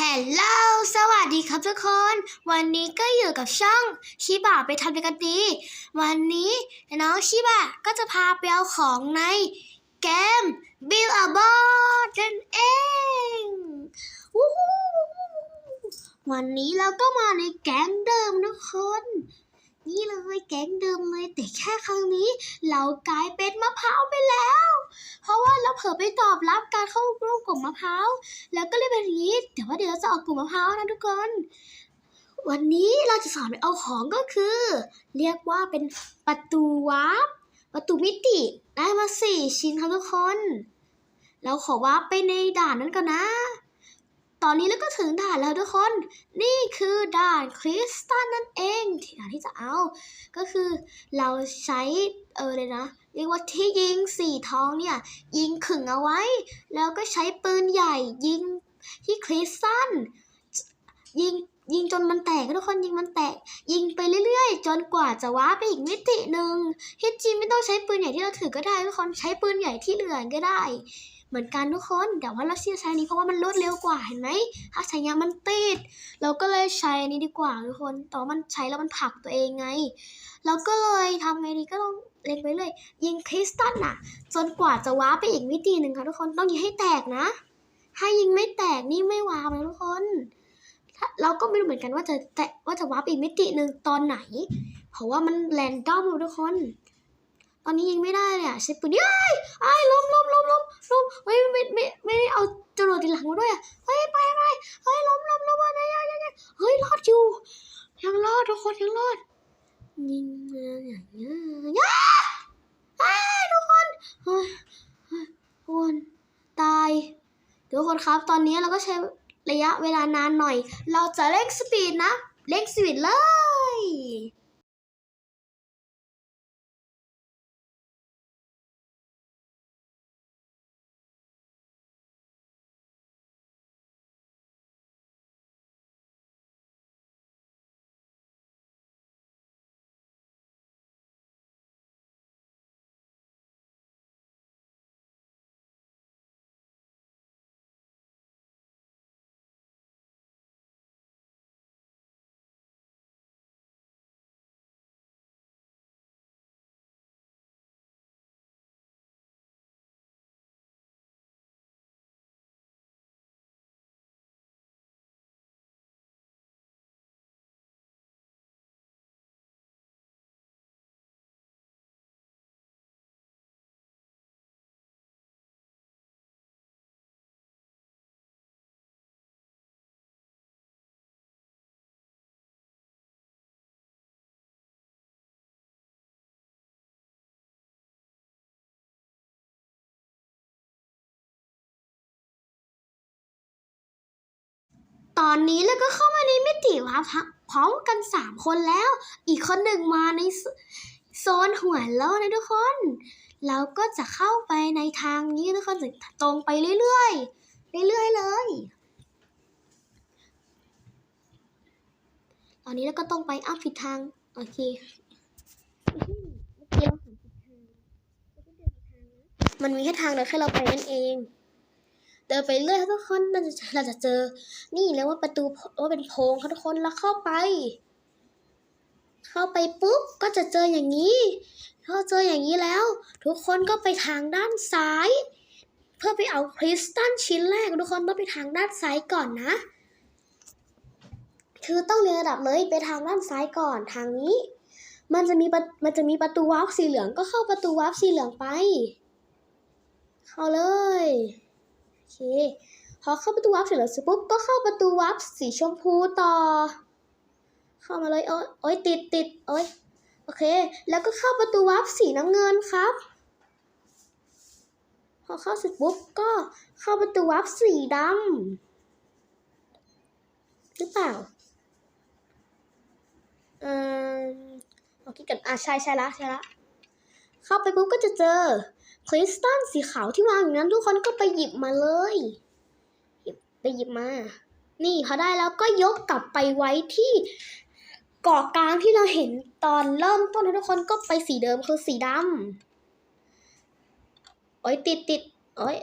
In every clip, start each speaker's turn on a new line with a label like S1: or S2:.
S1: ฮลโหลสวัสดีครับทุกคน วันนี้ก็อยู่กับช่องชิบะไปทำเป็นกันดี วันนี้น้องชิบะก็จะพาไปเอาของในเกม Build a Boat นั่นเองวันนี้เราก็มาในแก๊งเดิมนะคน เลยแก๊งเดิมเลยแต่แค่ครั้งนี้ เรากลายเป็นมะพร้าวไปแล้ว เพราะว่าเราเผลอไปตอบรับการเข้าร่วมกลุ่มมะพร้าวแล้วก็เลยเป็นอย่างนี้แต่ว่าเดี๋ยวเราจะออกกลุ่มมะพร้าวนะทุกคน วันนี้เราจะสอนไปเอาของก็คือ เรียกว่าเป็นประตูวาร์ปประตูมิติได้มาสี่ชิ้นครับทุกคน เราขอวาร์ปไปในด่านนั้นก่อนนะ ตอนนี้เราก็ถึงด่านแล้วทุกคน นี่คือด่านคริสตัลนั่นเองที่ด่านที่จะเอา ก็คือเราใช้เออเลยนะ เรียกว่าที่ยิงสีทองเนี่ย ยิงขึงเอาไว้ แล้วก็ใช้ปืนใหญ่ยิงที่คริสตัลยิงยิงจนมันแตกทุกคนยิงมันแตก ยิงไปเรื่อยๆ จนกว่าจะว้าไปอีกมิติหนึ่งที่จริงไม่ต้องใช้ปืนใหญ่ที่เราถือก็ได้ทุกคนใช้ปืนใหญ่ที่เหลือก็ได้ เหมือนกันทุกคน แต่ว่าเราเชื่อใช้นี้เพราะว่ามันรวดเร็วกว่าเห็นไหมถ้าใช้ยามันติด เราก็เลยใช้อันนี้ดีกว่าทุกคนต่ว่ามันใช้แล้วมันผลักตัวเองไง เราก็เลยทำไงดีก็ต้องเล็งไปเลย ยิงคริสตัลน่ะ จนกว่าจะว้าไปอีกมิติหนึ่งค่ะทุกคนต้องยิงให้แตกนะถ้ายิงไม่แตกนี่ไม่ว้าร์ปนะทุกคนเราก็ไม่รู้เหมือนกันว่าจะแตะว่าจะว้าร์ปอีกมิติหนึ่งตอนไหน เพราะว่ามันแรนดอมทุกคน ตอนนี้ยิงไม่ได้เลยอะใช้ปืนเฮ้ยไอ้ล้มล้มล้มล้มล้มเฮ้ยไม่ไม่ไม่ได้เอาจรวดทีหลังมาด้วยอะเฮ้ยไปไปเฮ้ยล้มล้มล้มอะไรอะไรอะไรเฮ้ยรอดอยู่ยังรอดทุกคนยังรอด ยิงมาอย่างเงี้ยย่าอ้ายทุกคนเฮ้ยเฮ้ยทุกคนตายทุกค นนี้เราก็ใช้ระยะเวลานานหน่อย เราจะเร่งสปีดนะ เร่งสปีดเลย ตอนนี้เราก็เข้ามาในมิติวาร์ปพร้อมกันสามคนแล้ว อีกคนหนึ่งมาในโซนหัวแล้วนะทุกคน เราก็จะเข้าไปในทางนี้ทุกคนจะตรงไปเรื่อยๆ เรื่อยๆเลย ตอนนี้เราก็ต้องไปอ้าวผิดทาง โอเคเมื่อกี้เราหันผิดทางเราก็เดินผิดทางมันมีแค่ทางเดียวแค่เราไปนั่นเอง เดินไปเรื่อยทุกคนเราจะเราจะเจอ นี่แล้วว่าประตูว่าเป็นโพงค่ะทุกคนแล้วเข้าไป เข้าไปปุ๊บก็จะเจออย่างนี้พอเจออย่างนี้แล้ว ทุกคนก็ไปทางด้านซ้าย เพื่อไปเอาคริสตัลชิ้นแรกทุกคนต้องไปทางด้านซ้ายก่อนนะคือต้องเรียงระดับเลยไปทางด้านซ้ายก่อนทางนี้ มันจะมีมันจะมีประตูวาร์ปสีเหลืองก็เข้าประตูวาร์ปสีเหลืองไป เข้าเลย เค พอเข้าประตูวาร์ปเสร็จแล้วสปุ๊บก็เข้าประตูวาร์ปสีชมพูต่อ เข้ามาเลยโอ้ยโอ้ยติดติดโอ้ยโอเค แล้วก็เข้าประตูวาร์ปสีน้ำเงินครับ พอเข้าเสร็จปุ๊บก็เข้าประตูวาร์ปสีดำหรือเปล่าเออโอเคกันอะใช่ใช่ละใช่ละเข้าไปปุ๊บก็จะเจอ คริสตัลสีขาวที่วางอยู่นั้นทุกคนก็ไปหยิบมาเลยหยิบไปหยิบมา นี่พอได้แล้วก็ยกกลับไปไว้ที่เกาะกลางที่เราเห็นตอนเริ่มต้นทุกคนก็ไปสีเดิมคือสีดำโอ้ยติดติดโอ้ย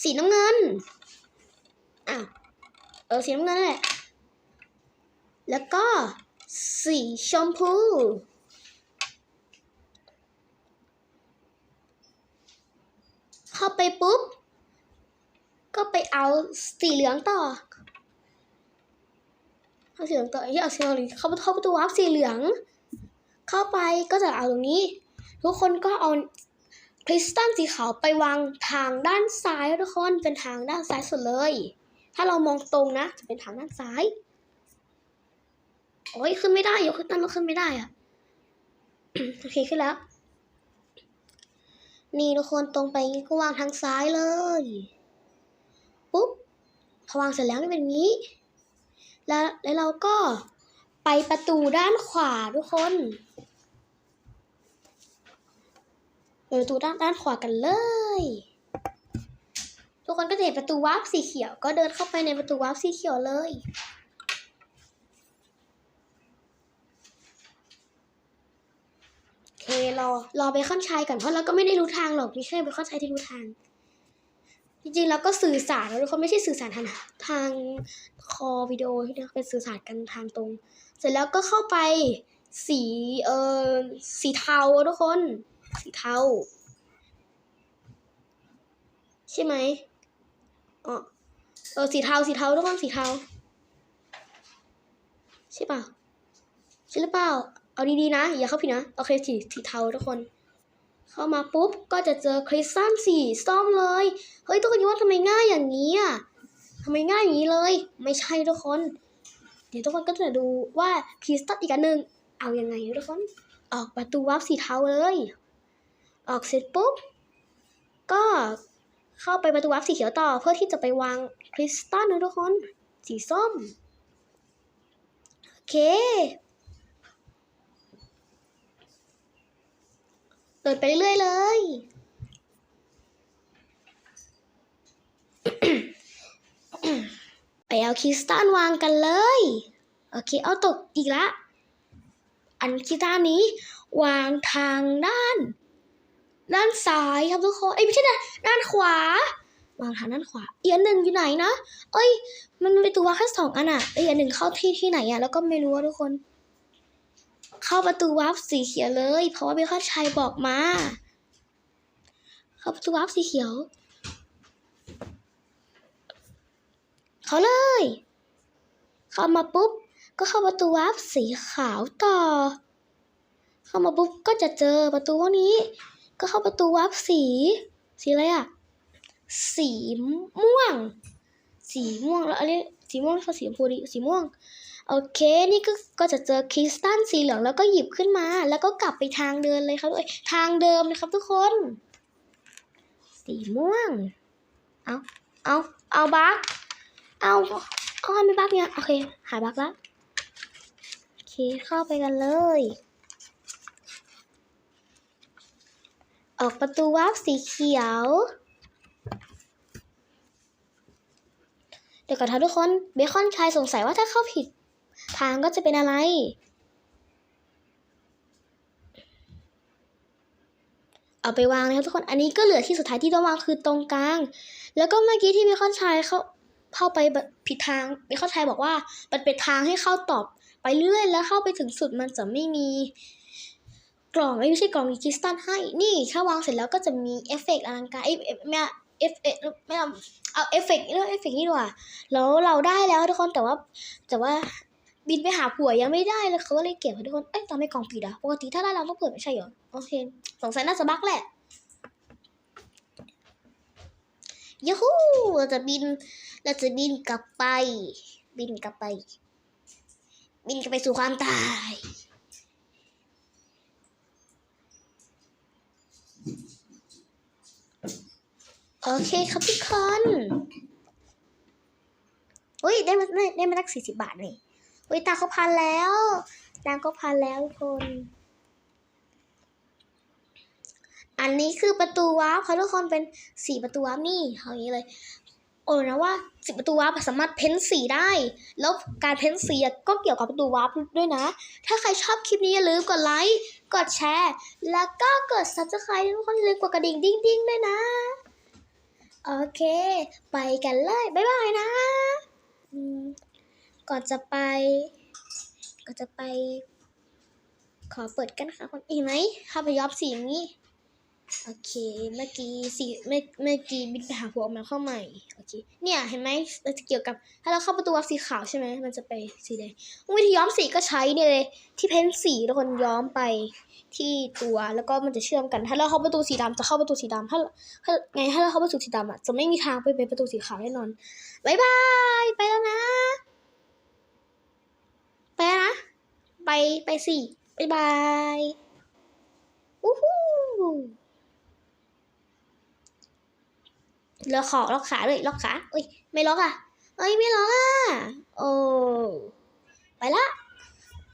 S1: สีน้ำเงินอะออสีน้ำเงินนั่นแหละแล้วก็สีชมพู เข้าไปปุ๊บ ก็ไปเอาสีเหลืองต่อ เอาสีเหลืองต่อที่เอาสีเหลืองเข้าเข้าประตูวาร์ปสีเหลือง เข้าไปก็จะเอาตรงนี้ ทุกคนก็เอาคริสตัลสีขาวไปวางทางด้านซ้ายทุกคนเป็นทางด้านซ้ายสุดเลย ถ้าเรามองตรงนะจะเป็นทางด้านซ้าย โอ้ยขึ้นไม่ได้ยกขึ้นตั้งแล้วขึ้นไม่ได้อะโอเคขึ้นแล้ว นี่ทุกคนตรงไปก็วางทางซ้ายเลย ปุ๊บพอวางเสร็จแล้วก็เป็นงนี้ แล้วแล้วเราก็ไปประตูด้านขวาทุกคนเปิดประตูด้านด้านขวากันเลย ทุกคนก็จะเห็นประตูวาร์ปสีเขียว ก็เดินเข้าไปในประตูวาร์ปสีเขียวเลย โอเค รอรอเบคอนชายก่อนเพราะเราก็ไม่ได้รู้ทางหรอกมีแค่เบคอนชายที่รู้ทาง จริงๆเราก็สื่อสารแล้วทุกคนไม่ใช่สื่อสารทางทางคอวิดีโอที่เราเป็นสื่อสารกันทางตรง เสร็จแล้วก็เข้าไปสีเอ่อสีเทาทุกคน สีเทาใช่ไหมอ๋อเออสีเทาสีเทาทุกคนสีเทาใช่เปล่าใช่หรือเปล่า เอาดีๆนะ อย่าเข้าผิดนะ โอเคสีสีเทาทุกคน เข้ามาปุ๊บ ก็จะเจอคริสตัลสีส้มเลย เฮ้ย ทุกคนคิดว่าทำไมง่ายอย่างนี้อะทำไมง่ายอย่างนี้เลย ไม่ใช่ทุกคน เดี๋ยวทุกคนก็จะดูว่าคริสตัลอีกอันหนึ่งเอาอยังไงทุกคน ออกประตูวาร์ปสีเทาเลย ออกเสร็จปุ๊บ ก็เข้าไปประตูวาร์ปสีเขียวต่อ เพื่อที่จะไปวางคริสตัลนะทุกคน สีส้ม โอเค เดินไปเรื่อยๆเลย ไปเอาคริสตัลวางกันเลย โอเค เอาตกอีกละ อันคริสตัลนี้ วางทางด้าน ด้านซ้ายครับทุกคน เอ้ยไม่ใช่นะด้านขวา วางทางด้านขวา อีกอันหนึ่งอยู่ไหนนะ เอ้ย มันเป็นตัวแค่สองอันอะเอ้ยอันหนึ่งเข้าที่ที่ไหนอะแล้วก็ไม่รู้อะทุกคน เข้าประตูวาร์ปสีเขียวเลย เพราะว่าเบลคอนชัยบอกมา เข้าประตูวาร์ปสีเขียว เขาเลย เข้ามาปุ๊บ ก็เข้าประตูวาร์ปสีขาวต่อ เข้ามาปุ๊บก็จะเจอประตูพวกนี้ ก็เข้าประตูวาร์ปสี สีอะไรอะสีม่วง สีม่วงแล้วอันนี้สีม่วงแล้วก็สีชมพูดิสีม่วง โอเค นี่ก็ก็จะเจอคริสตัลสีเหลืองแล้วก็หยิบขึ้นมา แล้วก็กลับไปทางเดินเลยครับเอ้ยทางเดิมเลยครับทุกคน สีม่วง เอาเอาเอาบักเอาเอาทำไมบักเนี่ยโอเค หายบักแล้วโอเคเข้าไปกันเลย ออกประตูวาร์ปสีเขียวเดี๋ยวก่อนครับทุกคน เบคอนชายสงสัยว่าถ้าเข้าผิด ทางก็จะเป็นอะไร เอาไปวางนะครับทุกคน อันนี้ก็เหลือที่สุดท้ายที่ต้องวางคือตรงกลาง แล้วก็เมื่อกี้ที่เบคอนชายเข้าเข้าไปผิดทางเบคอชายบอกว่ามันเป็นทางให้เข้าตอบไปเรื่อยแล้วเข้าไปถึงสุดมันจะไม่มีกล่องไม่ใช่กล่องมีคริสตัลให้ นี่ถ้าวางเสร็จแล้วก็จะมีเอฟเฟกต์อลังการเอ้ยเอ้ยไม่เอาเอฟเอฟไม่เอาเอาเอฟเฟกต์เรื่องเอฟเฟกต์นี่ดีกว่าแล้วเราได้แล้วทุกคนแต่ว่าแต่ว่า บินไปหาผัวยังไม่ได้เลยเขาก็เลยเก็บให้ทุกคนเอ้ยตอนไม่กล่องปิดอะปกติถ้าได้เราต้องเปิดไม่ใช่เหรอโอเคสงสัยน่าจะบั๊กแหละยูฮูเราจะบินเราจะบินกลับไป บินกลับไป บินกลับไปสู่ความตายโอเคครับทุกคนอุ้ยได้มาได้ได้มาตั้งสี่สิบบาทนี่ อุ้ยตาเขาพันแล้วตาเขาพันแล้วทุกคน อันนี้คือประตูวาร์ปค่ะทุกคนเป็นสีประตูวาร์ปนี่เอาอย่างนี้เลยโอ้นะว่าสีประตูวาร์ปสามารถเพ้นสีได้ แล้วการเพ้นสีก็เกี่ยวกับประตูวาร์ปด้วยนะ ถ้าใครชอบคลิปนี้อย่าลืมกดไลค์ กดแชร์ แล้วก็กด subscribe ทุกคนอย่าลืมกดกระดิ่งดิ้งดิ้งด้วยนะ โอเค ไปกันเลย บ๊ายบายนะ ก่อนจะไป ก่อนจะไป ขอเปิดกันนะคะคนเห็นไหมถ้าไปย้อมสีอย่างนี้ โอเค เมื่อกี้สีเมื่อเมื่อกี้บินไปหาหัวแมวเข้าใหม่ โอเค เนี่ยเห็นไหมมันจะเกี่ยวกับ ถ้าเราเข้าประตูวับสีขาวใช่ไหม มันจะไปสีแดง วิธีย้อมสีก็ใช้เนี่ยเลย ที่เพ้นสีทุกคนย้อมไปที่ตัวแล้วก็มันจะเชื่อมกัน ถ้าเราเข้าประตูสีดำจะเข้าประตูสีดำถ้าถ้าไงถ้าเราเข้าประตูสีดำอะจะไม่มีทางไปเป็นประตูสีขาวแน่นอนบายบาย ไปแล้วนะ ไปแล้วนะ ไปไปสิบายบายอู้หูล็อขอล็อกขาเลยล็อกขาเอ้ยไม่ล็อกอะเอ้ยไม่ล็อกอะโอ้ไปละ